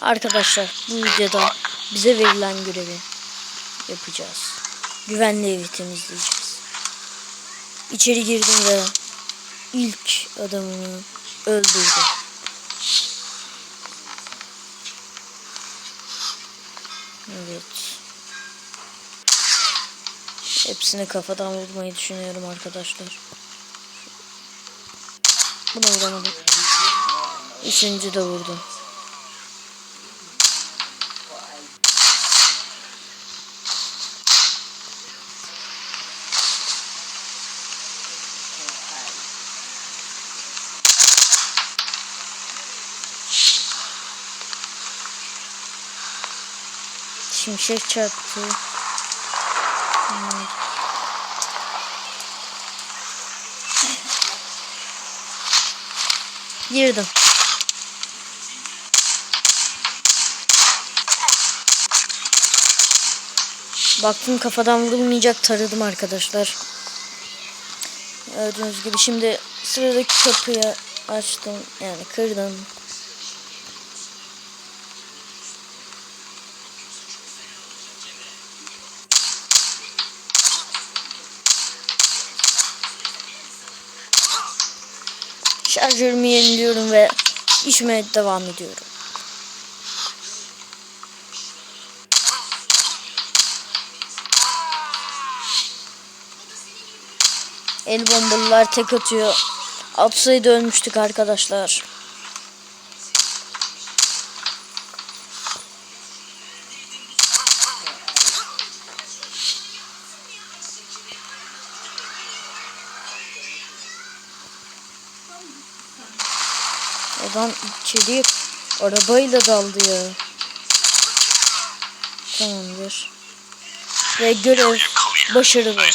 Arkadaşlar bu videoda bize verilen görevi yapacağız. Güvenli evi temizleyeceğiz. İçeri girdim ve ilk adamını öldürdüm. Evet. Hepsini kafadan vurmayı düşünüyorum arkadaşlar. Buna vuramadım. Üçüncü de vurdum. Şimşek çarptı. Hmm. Girdim. Baktım kafadan vurulmayacak taradım arkadaşlar. Gördüğünüz gibi şimdi sıradaki kapıyı açtım yani kırdım. Şarjörümü yeniliyorum ve işime devam ediyorum. El bombalılar tek atıyor. Atsaydı ölmüştük arkadaşlar. Adam içeriye arabayla daldı ya. Tamamdır. Ve görev başarılı.